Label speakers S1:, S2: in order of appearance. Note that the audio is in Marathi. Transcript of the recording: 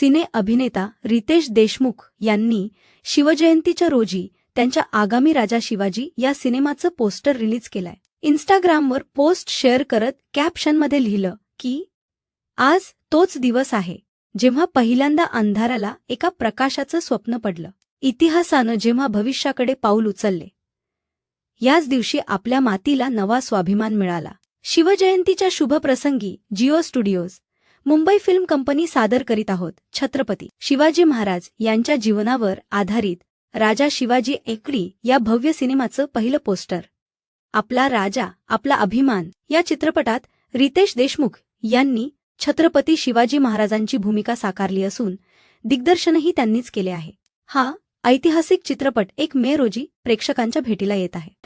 S1: सिने अभिनेता रितेश देशमुख यांनी शिवजयंतीच्या रोजी त्यांच्या आगामी राजा शिवाजी या सिनेमाचं पोस्टर रिलीज केलंय. इन्स्टाग्रामवर पोस्ट शेअर करत कॅप्शनमध्ये लिहिलं की आज तोच दिवस आहे जेव्हा पहिल्यांदा अंधाराला एका प्रकाशाचं स्वप्न पडलं. इतिहासानं जेव्हा भविष्याकडे पाऊल उचलले याच दिवशी आपल्या मातीला नवा स्वाभिमान मिळाला. शिवजयंतीच्या शुभप्रसंगी Jio studios Mumbai film company सादर करीत आहोत छत्रपती शिवाजी महाराज यांच्या जीवनावर आधारित राजा शिवाजी एकडी या भव्य सिनेमाचं पहिलं पोस्टर. आपला राजा आपला अभिमान या चित्रपटात रितेश देशमुख यांनी छत्रपती शिवाजी महाराजांची भूमिका साकारली असून दिग्दर्शनही त्यांनीच केले आहे. हा ऐतिहासिक चित्रपट एक मे रोजी प्रेक्षकांच्या भेटीला येत आहे.